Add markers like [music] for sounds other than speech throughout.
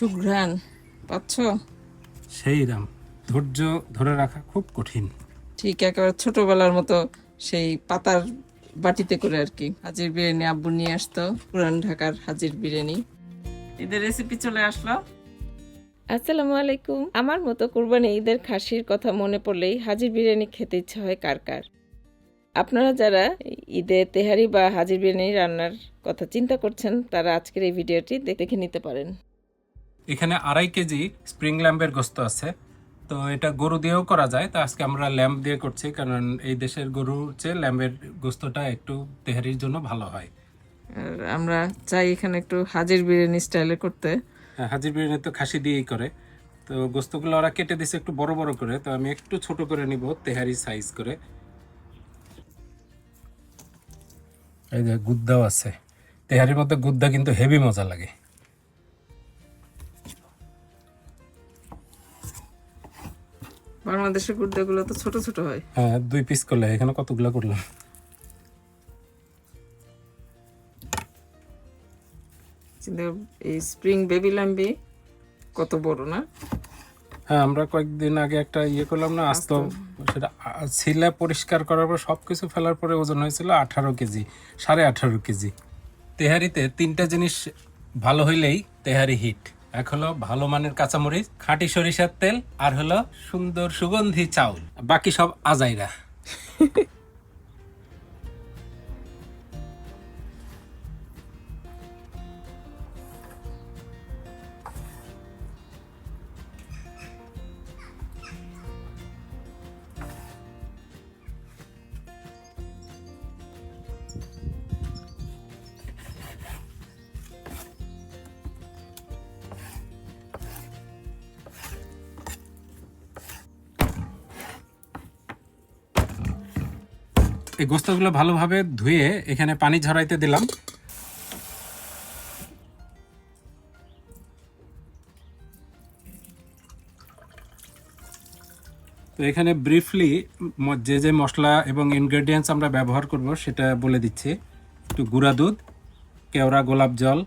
সুঘ্রাণ পাচ্ছ? সেই রাম ধৈর্য ধরে রাখা খুব কঠিন। ঠিক একেবারে ছোটবেলার মতো সেই পাতার বাটিতে করে আর কি। হাজির বিরিয়ানি আব্বু নিয়ে আসতো পুরান ঢাকার হাজির বিরিয়ানি। ঈদের রেসিপি চলে আসলো। আসসালামু আলাইকুম। আমার মতো কুরবানি ঈদের খাসির কথা মনে পড়লেই হাজির বিরিয়ানি খেতে ইচ্ছা হয় কার কার? আপনারা যারা ঈদে তেহারি বা হাজির বিরিয়ানি রান্নার কথা চিন্তা করছেন তারা আজকের এই ভিডিওটি দেখে নিতে পারেন। এখানে আড়াই কেজি স্প্রিং ল্যাম্পের গোস্ত আছে। তো এটা গরু দিয়েও করা যায়। তো আজকে আমরা ল্যাম্প দিয়ে করছি কারণ এই দেশের গরুর চেয়ে ল্যাম্পের গোস্তটা একটু তেহারির জন্য ভালো হয়। আর আমরা চাই এখানে একটু হাজির বিরিয়ানি স্টাইলে করতে। হ্যাঁ, হাজির বিরিয়ানি তো খাসি দিয়েই করে। তো গোস্তগুলো ওরা কেটে দিছে একটু বড় বড় করে। তো আমি একটু ছোট করে নিব তেহারি সাইজ করে। এই যে গুদ্দাও আছে। তেহারির মধ্যে গুদ্দা কিন্তু হেভি মজা লাগে। বাংলাদেশের গুর্দাগুলো তো ছোট ছোট হয়। হ্যাঁ দুই পিস করলে এখানে কতগুলো করলাম? এই স্প্রিং বেবি ল্যাম্বি কত বড় না? হ্যাঁ আমরা কয়েকদিন আগে একটা ইয়ে করলাম না আস্ত সেটা ছিলে পরিষ্কার করার পর সব কিছু ফেলার পরে ওজন হয়েছিল আঠারো কেজি সাড়ে আঠারো কেজি। তেহারিতে তিনটা জিনিস ভালো হইলেই তেহারি হিট এক হলো ভালো মানের কাঁচামরিচ, খাঁটি সরিষার তেল, আর হলো সুন্দর সুগন্ধি চাউল। বাকি সব আজাইরা। [laughs] এই গোস্তগুলো ভালোভাবে ধুয়ে এখানে পানি ঝরাইতে দিলাম। তো এখানে ব্রিফলি যে যে মশলা এবং ইনগ্রেডিয়েন্টস আমরা ব্যবহার করব সেটা বলে দিচ্ছি। একটু গুঁড়া দুধ, কেওড়া গোলাপ জল,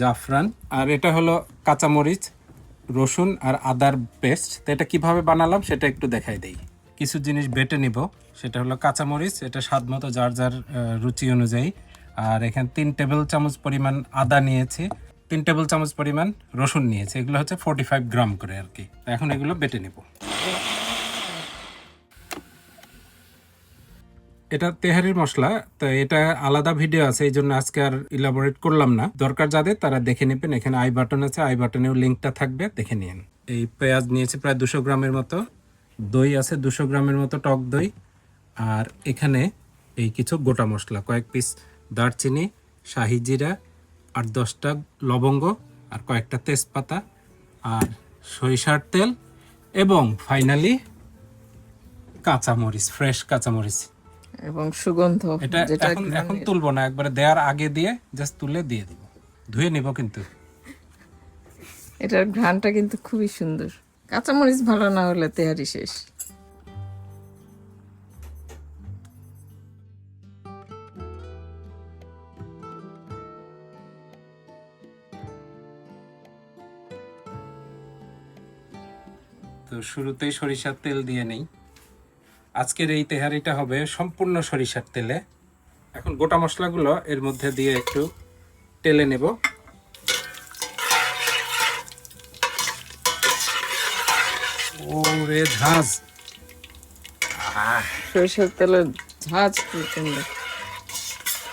জাফরান, আর এটা হলো কাঁচামরিচ, রসুন আর আদার পেস্ট তো এটা কীভাবে বানালাম সেটা একটু দেখাই দেই। কিছু জিনিস বেটে নিব। সেটা হলো কাঁচামরিচ, এটা স্বাদ মতো যার যার রুচি অনুযায়ী। আর এখানে তিন টেবিল চামচ পরিমাণ আদা নিয়েছি, তিন টেবিল চামচ পরিমাণ রসুন নিয়েছি, এগুলো হচ্ছে ফোর্টি ফাইভ গ্রাম করে আর কি। এখন এগুলো বেটে নেব। এটা তেহারির মশলা, তো এটা আলাদা ভিডিও আছে এই জন্য আজকে আর ইলাবোরেট করলাম না। দরকার যাদের, তারা দেখে নেবেন, এখানে আই বাটন আছে, আই বাটনেও লিঙ্কটা থাকবে, দেখে নিন এই পেঁয়াজ নিয়েছি প্রায় দুশো গ্রামের মতো, দই আছে দুশো গ্রামের মতো টক দই। আর এখানে এই কিছু গোটা মশলা কয়েক পিস দারচিনি শাহি জিরা আর দশটা লবঙ্গ আর কয়েকটা তেজপাতা আর সরিষার তেল এবং ফাইনালি কাঁচামরিচ ফ্রেশ কাঁচামরিচ। এবং সুগন্ধ এটা এখন এখন তুলবো না একবারে দেওয়ার আগে দিয়ে জাস্ট তুলে দিয়ে দিব। ধুয়ে নিব কিন্তু। এটার ঘ্রাণটা কিন্তু খুবই সুন্দর। কাঁচামরিচ ভালো না হলে তেহারি শেষ। তো শুরুতেই সরিষার তেল দিয়ে নেই। আজকের এই তেহারিটা হবে সম্পূর্ণ সরিষার তেলে। এখন গোটা মশলাগুলো এর মধ্যে দিয়ে একটু তেলে নেব। ও রে ঝাঁজ সরিষার তেলের ঝাঁজ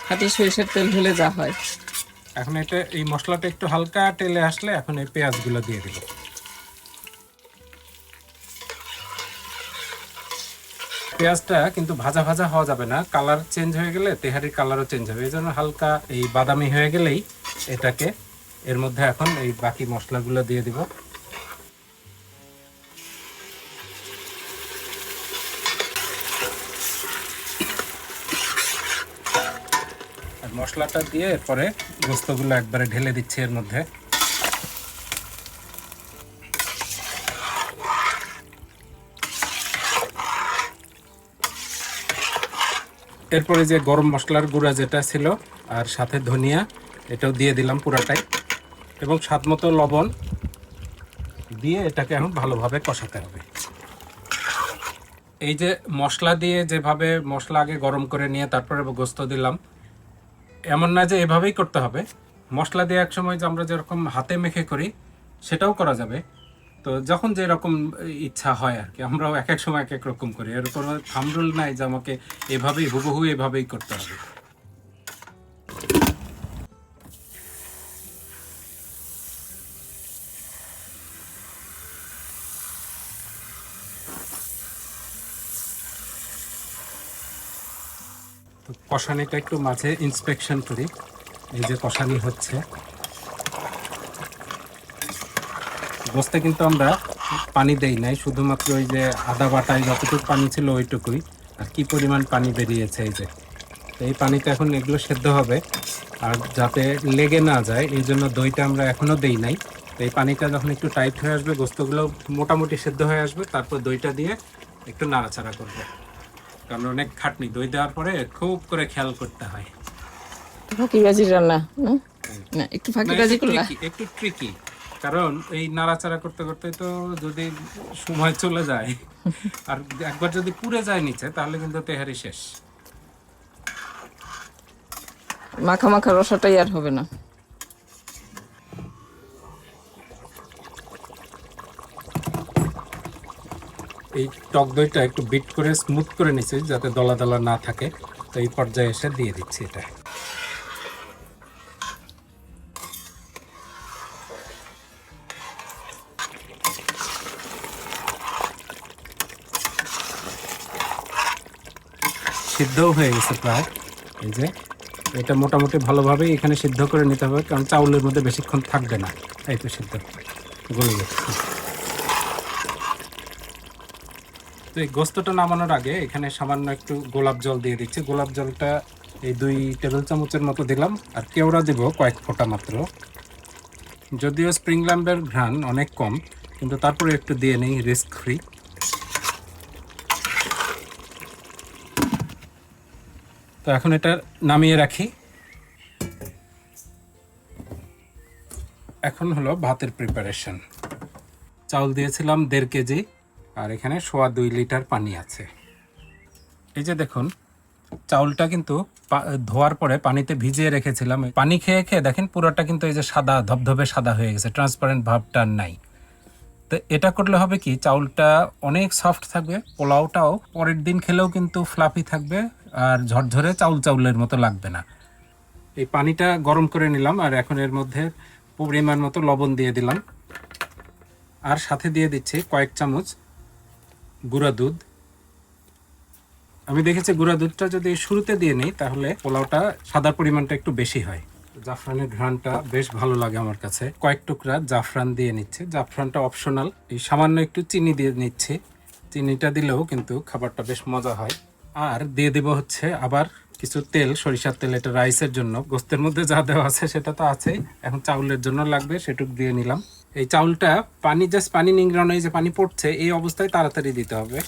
খাঁটি সরিষার তেল হলে যা হয়। এখন এটা এই মশলাটা একটু হালকা তেলে আসলে এখন এই পেঁয়াজগুলো দিয়ে দিব। পেঁয়াজটা কিন্তু ভাজা ভাজা হওয়া যাবে না। কালার চেঞ্জ হয়ে গেলে তেহারির কালারও চেঞ্জ হবে। এই হালকা এই বাদামি হয়ে গেলেই এটাকে এর মধ্যে এখন এই বাকি মশলাগুলো দিয়ে দিব। মশলাটা দিয়ে এরপরে গোস্তগুলো একবারে ঢেলে দিচ্ছি এর মধ্যে। এরপরে যে গরম মশলার গুঁড়া যেটা ছিল আর সাথে ধনিয়া, এটাও দিয়ে দিলাম পুরাটাই। এবং স্বাদ মতো লবণ দিয়ে এটাকে এখন ভালোভাবে কষাতে হবে। এই যে মশলা দিয়ে যেভাবে মশলা আগে গরম করে নিয়ে তারপরে গোস্ত দিলাম, এমন না যে এভাবেই করতে হবে। মশলা দিয়ে এক সময় যে আমরা যেরকম হাতে মেখে করি, সেটাও করা যাবে। তো যখন যেরকম ইচ্ছা হয় আর কি, আমরাও এক এক সময় এক এক রকম করি। এর কোনো থামরুল নাই যে আমাকে এভাবেই, হুবহু এভাবেই করতে হবে। কষানিটা একটু মাঝে ইন্সপেকশন করি। এই যে কষানি হচ্ছে। গোস্তে কিন্তু আমরা পানি দেই নাই শুধুমাত্র ওই যে আদা বাটায় যতটুকু পানি ছিল ওইটুকুই। আর কি পরিমাণ পানি বেরিয়েছে এই যে। এই পানিতে এখন এগুলো সেদ্ধ হবে আর যাতে লেগে না যায় এই জন্য দইটা আমরা এখনও দেই নাই। তো এই পানিটা যখন একটু টাইট হয়ে আসবে গোস্তগুলো মোটামুটি সেদ্ধ হয়ে আসবে তারপর দইটা দিয়ে একটু নাড়াচাড়া করবে। কারণ অনেক খাটনি দই দেওয়ার পরে খুব করে খেয়াল করতে হয়। ফাঁকিবাজির রান্না না না একটু ফাঁকিবাজি করলা একটু ট্রিকি কারণ এই নাড়াচাড়া করতে করতে তো যদি সময় চলে যায় আর একবার যদি পুড়ে যায় নিচে তাহলে কিন্তু তেহারি শেষ। মাখা মাখা রসাটাই আর হবে না। এই টক দইটা একটু বিট করে স্মুথ করে নিচ্ছি যাতে দলা দলা না থাকে। তো এই পর্যায়ে এসে দিয়ে দিচ্ছি এটা। সিদ্ধও হয়ে গেছে প্রায়। এই যে, এটা মোটামুটি ভালোভাবে এখানে সিদ্ধ করে নিতে হবে, কারণ চাউলের মধ্যে বেশিক্ষণ থাকবে না। এই তো সিদ্ধ গলে যাচ্ছে তো এই গোস্তটা নামানোর আগে এখানে সামান্য একটু গোলাপ জল দিয়ে দিচ্ছি। গোলাপ জলটা এই দুই টেবিল চামচের মতো দিলাম, আর কেওড়া দিব কয়েক ফোঁটা মাত্র। যদিও স্প্রিং ল্যাম্পের ঘ্রাণ অনেক কম, কিন্তু তারপরে একটু দিয়ে নেই রিস্ক ফ্রি এখন এটা নামিয়ে রাখি। এখন হলো ভাতের প্রিপারেশন চাউল দিয়েছিলাম দেড় কেজি, আর এখানে সোয়া দুই লিটার পানি আছে। এই যে দেখুন, চাউলটা কিন্তু ধোয়ার পরে পানিতে ভিজিয়ে রেখেছিলাম। পানি খেয়ে খেয়ে দেখেন পুরোটা কিন্তু এই যে সাদা, ধবধবে সাদা হয়ে গেছে ট্রান্সপারেন্ট ভাবটা নাই। তো এটা করলে হবে কি, চাউলটা অনেক সফট থাকবে, পোলাওটাও পরের দিন খেলেও কিন্তু ফ্লাফি থাকবে। আর ঝরঝরে চাউল চাউলের মতো লাগবে না। এই পানিটা গরম করে নিলাম আর এখন এর মধ্যে পরিমাণ মতো লবণ দিয়ে দিলাম। আর সাথে দিয়ে দিচ্ছি কয়েক চামচ গুঁড়া দুধ। আমি দেখেছি গুঁড়া দুধটা যদি শুরুতে দিয়ে নিই, তাহলে পোলাওটা সাদার পরিমাণটা একটু বেশি হয়। জাফরানের ঘ্রাণটা বেশ ভালো লাগে আমার কাছে। কয়েক টুকরা জাফরান দিয়ে নিচ্ছে। জাফরানটা অপশনাল এই সামান্য একটু চিনি দিয়ে নিচ্ছে। চিনিটা দিলেও কিন্তু খাবারটা বেশ মজা হয়। আর দিয়ে দেব হচ্ছে আবার কিছু তেল সরিষার তেল এটা রাইসের জন্য। গোস্তের মধ্যে যা দেওয়া আছে সেটা তো আছেই। এখন চাউলের জন্য লাগবে সেটুক দিয়ে নিলাম। এই চাউলটা পানি জাস্ট পানি নিংড়ানো যে পানি পড়ছে এই অবস্থায় তাড়াতাড়ি দিতে হবে।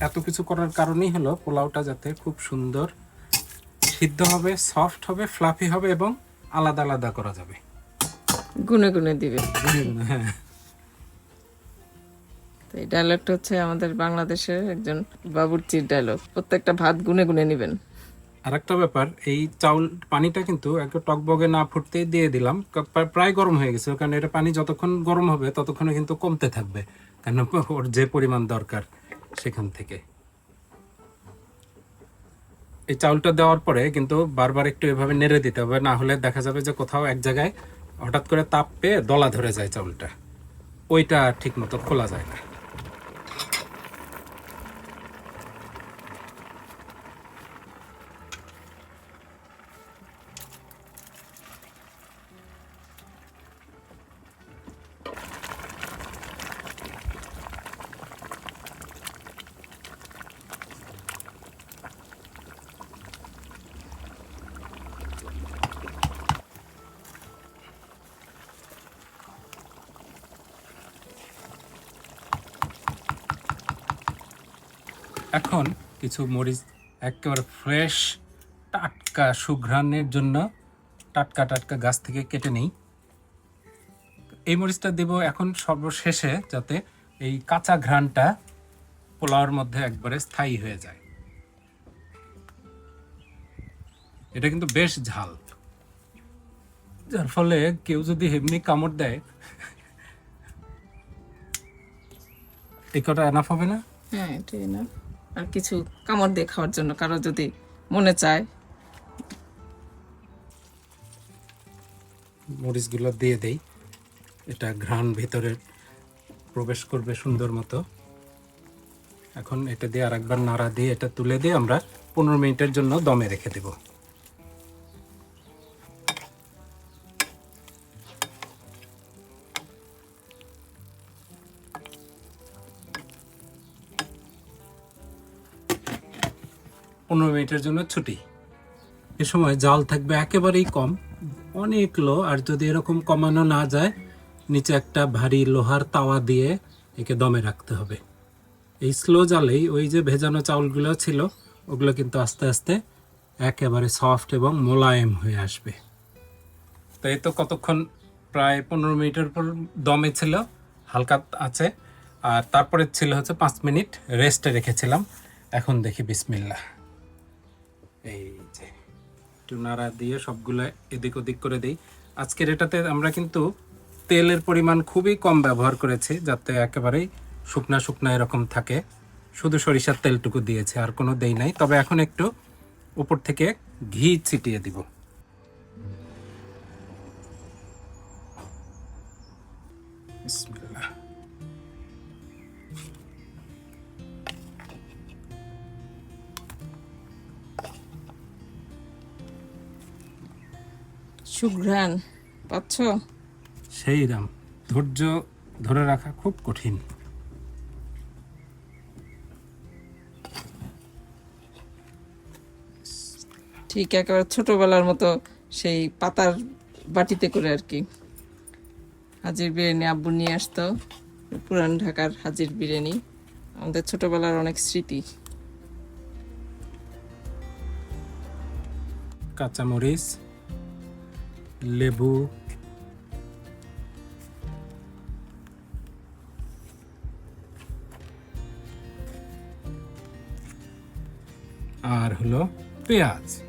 এত কিছু করার কারণেই হলো পোলাওটা যাতে খুব সুন্দর সিদ্ধ হবে সফট হবে ফ্লাফি হবে এবং আলাদা আলাদা করা যাবে। গুনে গুনে দিবে। গুনে গুনে হ্যাঁ। তো এই ডায়লগটা হচ্ছে আমাদের বাংলাদেশের একজন বাবুর্চির ডায়লগ প্রত্যেকটা ভাত গুনে গুনে নিবেন। আর একটা ব্যাপার, এই চাউল পানিটা কিন্তু একটু টকবগে না ফুটতেই দিয়ে দিলাম। প্রায় গরম হয়ে গেছে, কারণ এটা পানি যতক্ষণ গরম হবে, ততক্ষণে কিন্তু কমতে থাকবে। কারণ ওর যে পরিমাণ দরকার সেখান থেকে। এই চাউলটা দেওয়ার পরে কিন্তু বারবার একটু এভাবে নেড়ে দিতে হবে, না হলে দেখা যাবে যে কোথাও এক জায়গায় হঠাৎ করে তাপ পেয়ে দলা ধরে যায় চাউলটা। ওইটা ঠিক মতো খোলা যায় না। এখন কিছু মরিচ একেবারে ফ্রেশ টাটকা সুঘ্রাণের জন্য টাটকা টাটকা গাছ থেকে কেটে নেই। এই মরিচটা দেব এখন সর্বশেষে যাতে এই কাঁচা ঘ্রাণটা পোলাওয়ার মধ্যে একবারে স্থায়ী হয়ে যায়। এটা কিন্তু বেশ ঝাল। যার ফলে কেউ যদি এমনি কামড় দেয় এই কটা এনাফ হবে না? হ্যাঁ এটাই না আর কিছু কামড় দিয়ে খাওয়ার জন্য কারও যদি মনে চায়। মরিচগুলো দিয়ে দেই। এটা ঘ্রাণ ভিতরে প্রবেশ করবে সুন্দর মতো। এখন এটা দিয়ে আরেকবার নাড়া দিয়ে এটা তুলে দিয়ে আমরা পনেরো মিনিটের জন্য দমে রেখে দেব। পনেরো মিনিটের জন্য ছুটি। এ সময় জাল থাকবে একেবারেই কম। অনেক লো, আর যদি এরকম কমানো না যায়, নিচে একটা ভারী লোহার তাওয়া দিয়ে একে দমে রাখতে হবে। এই স্লো জালেই ওই যে ভেজানো চাউলগুলো ছিল, ওগুলো কিন্তু আস্তে আস্তে একেবারে সফট এবং মোলায়েম হয়ে আসবে। তো এই তো কতক্ষণ প্রায় পনেরো মিনিটের পর দমে ছিল, হালকা আছে, আর তারপরে ছিল হচ্ছে পাঁচ মিনিট রেস্টে রেখেছিলাম। এখন দেখি বিসমিল্লা এই যে, একটু নাড়া দিয়ে সবগুলো এদিক ওদিক করে দিই। আজকের এটাতে আমরা কিন্তু তেলের পরিমাণ খুবই কম ব্যবহার করেছি, যাতে একেবারেই শুকনা শুকনা এরকম থাকে। শুধু সরিষার তেলটুকু দিয়েছে, আর কোনো দেই নাই। তবে এখন একটু উপর থেকে ঘি ছিটিয়ে দিব। সুঘ্রাণ পাচ্ছ? সেই রাম ধৈর্য ধরে রাখা খুব কঠিন। ঠিক একেবারে ছোটবেলার মতো সেই পাতার বাটিতে করে আর কি। হাজির বিরিয়ানি আব্বু নিয়ে আসতো পুরান ঢাকার হাজির বিরিয়ানি। আমাদের ছোটবেলার অনেক স্মৃতি। কাঁচামরিচ লেবু। আর হলো পেঁয়াজ।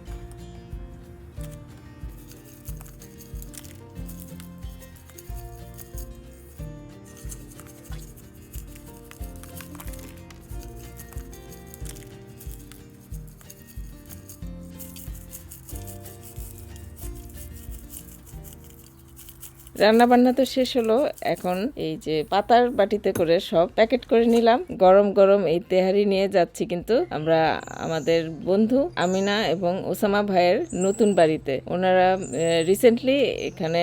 রান্না বান্না তো শেষ হলো। এখন এই যে পাতার বাটিতে করে সব প্যাকেট করে নিলাম। গরম গরম এই তেহারি নিয়ে যাচ্ছি কিন্তু আমরা, আমাদের বন্ধু আমিনা এবং ওসামা ভাইয়ের নতুন বাড়িতে। ওনারা রিসেন্টলি এখানে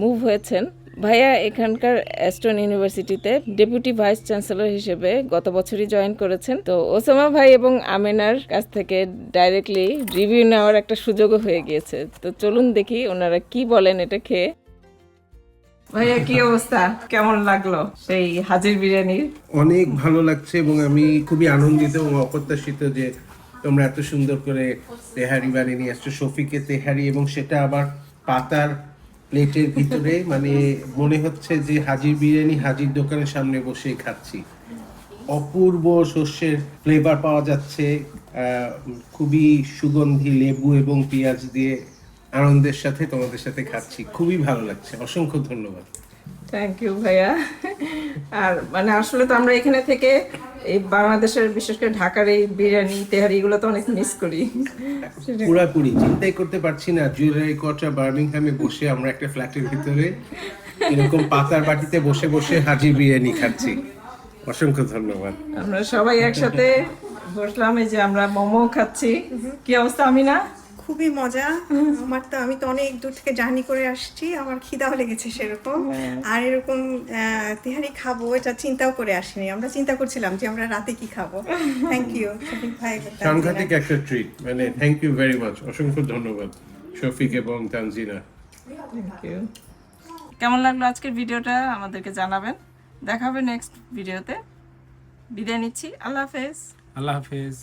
মুভ হয়েছেন। ভাইয়া এখানকার অ্যাস্টন ইউনিভার্সিটিতে ডেপুটি ভাইস চ্যান্সেলর হিসেবে গত বছরই জয়েন করেছেন। তো ওসামা ভাই এবং আমিনার কাছ থেকে ডাইরেক্টলি রিভিউ নেওয়ার একটা সুযোগও হয়ে গিয়েছে। তো চলুন দেখি ওনারা কি বলেন এটা খেয়ে। ভাইয়া, কি অবস্থা? কেমন লাগল সেই হাজির বিরিয়ানির অনেক ভালো লাগছে এবং আমি খুবই আনন্দিত এবং অপ্রত্যাশিত যে তোমরা এত সুন্দর করে তেহারি বানিয়ে নিয়ে আসছো, শফিকে তেহারি এবং সেটা আবার পাতার প্লেটের ভিতরে। মানে মনে হচ্ছে যে হাজির বিরিয়ানি হাজির দোকানের সামনে বসেই খাচ্ছি। অপূর্ব শস্যের ফ্লেভার পাওয়া যাচ্ছে খুবই সুগন্ধি, লেবু এবং পেঁয়াজ দিয়ে আনন্দের সাথে তোমাদের সাথে খাচ্ছি। খুবই ভালো লাগছে। অসংখ্য ধন্যবাদ। থ্যাংক ইউ ভাইয়া। আর মানে আসলে তো আমরা এখানে থেকে এই বাংলাদেশের বিশেষ করে ঢাকার এই বিরিয়ানি তেহারি এগুলো তো অনেক মিস করি। পুরাপুরি চিন্তাই করতে পারছি না। জুয়েলারি কোয়ার্টার বার্মিংহামে বসে আমরা একটা ফ্ল্যাটের ভিতরে এরকম পাতার বাটিতে বসে বসে হাজির বিরিয়ানি খাচ্ছি। অসংখ্য ধন্যবাদ। আমরা সবাই একসাথে বসলাম এই যে আমরা মোমো খাচ্ছি। কি অবস্থা আমি না খুবই মজা। আমার তো আমি তো অনেক দূর থেকে জার্নি করে আসছি আমার খিদাও লেগেছে সেরকম। আর এরকম আহ, তিহারি খাব এটা চিন্তাও করে আসিনি। আমরা চিন্তা করছিলাম যে আমরা রাতে কি খাব। থ্যাংক ইউ শফিক ভাই সাংঘাতিক একটা ট্রিট মানে থ্যাংক ইউ ভেরি মাচ অসংখ্য ধন্যবাদ শফিক এবং তানজিনা থ্যাংক ইউ কেমন লাগল আজকের ভিডিওটা? আমাদেরকে জানাবেন। দেখা হবে নেক্সট ভিডিওতে বিদায় নিচ্ছি। আল্লাহ হাফেজ। আল্লাহ হাফেজ।